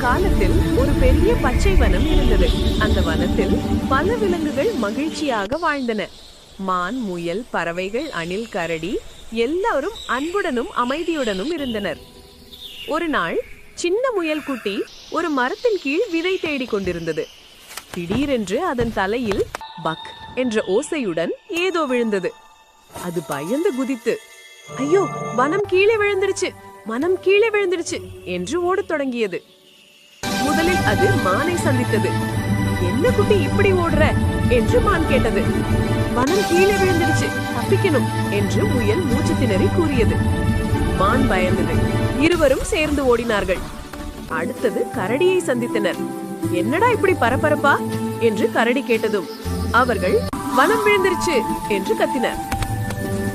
காலத்தில் ஒரு பெரிய பச்சை வனம் இருந்தது. அந்த வனத்தில் பல விலங்குகள் மகிழ்ச்சியாக வாழ்ந்தன. மான் முயல் பறவைகள் அணில் கரடி எல்லாரும் அன்புடனும் அமைதியுடனும் இருந்தனர். ஒரு நாள் சின்ன முயல் குட்டி ஒரு மரத்தின் கீழ் விதை தேடிக் கொண்டிருந்தது. திடீரென்று அதன் தலையில் பக் என்ற ஓசையுடன் ஏதோ விழுந்தது. அது பயந்து குதித்து ஐயோ வனம் கீழே விழுந்துருச்சு மனம் கீழே விழுந்துருச்சு என்று ஓடத் தொடங்கியது. முதலில் அது மானை சந்தித்தது. என்ன குட்டி இப்படி ஓடுற? என்று மான் கேட்டது. வனம் கீழே விழுந்துருச்சு தப்பிக்கணும் என்று முயல் மூச்சு திணறி கூறியது. மான் பயந்தது. இருவரும் சேர்ந்து ஓடினார்கள். அடுத்தது கரடியை சந்தித்தனர். என்னடா இப்படி பரபரப்பா? என்று கரடி கேட்டதும் அவர்கள் வனம் விழுந்துருச்சு என்று கத்தினர்.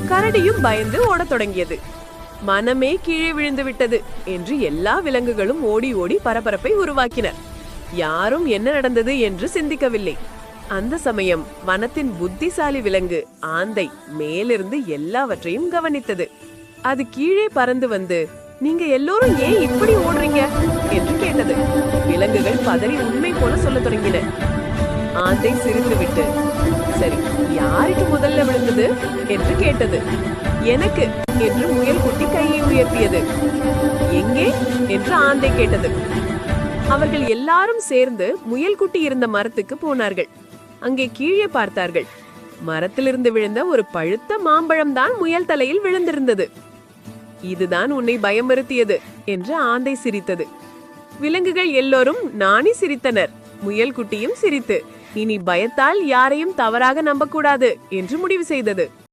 கரடியும் பயந்து ஓடத் தொடங்கியது. மனமே கீழே விழுந்து விட்டது என்று எல்லா விலங்குகளும் ஓடி ஓடி பரபரப்பை உருவாக்கினர். யாரும் என்ன நடந்தது என்று சிந்திக்கவில்லை. அந்த சமயம் வனத்தின் புத்திசாலி விலங்கு ஆந்தை மேலிருந்து எல்லாவற்றையும் கவனித்தது. அது கீழே பறந்து வந்து நீங்க எல்லோரும் ஏன் இப்படி ஓடுறீங்க? என்று கேட்டது. விலங்குகள் பதறி உண்மை போல சொல்லத் தொடங்கின. ஆந்தை சிரித்துவிட்டு சரி யாருக்கு முதல்ல விழுந்தது? என்று கேட்டது. எனக்கு என்று முயல் குட்டி கையை உயர்த்தியது. எங்கே? என்று ஆந்தை கேட்டது. அவர்கள் எல்லாரும் சேர்ந்து முயல் குட்டி இருந்த மரத்துக்கு போனார்கள். அங்கே கீழே பார்த்தார்கள். மரத்திலிருந்து விழுந்த ஒரு பழுத்த மாம்பழம் தான் முயல் தலையில் விழுந்திருந்தது. இதுதான் உன்னை பயமுறுத்தியது என்று ஆந்தை சிரித்தது. விலங்குகள் எல்லோரும் நாணி சிரித்தனர். முயல் குட்டியும் சிரித்து இனி பயத்தால் யாரையும் தவறாக நம்பக்கூடாது என்று முடிவு செய்தது.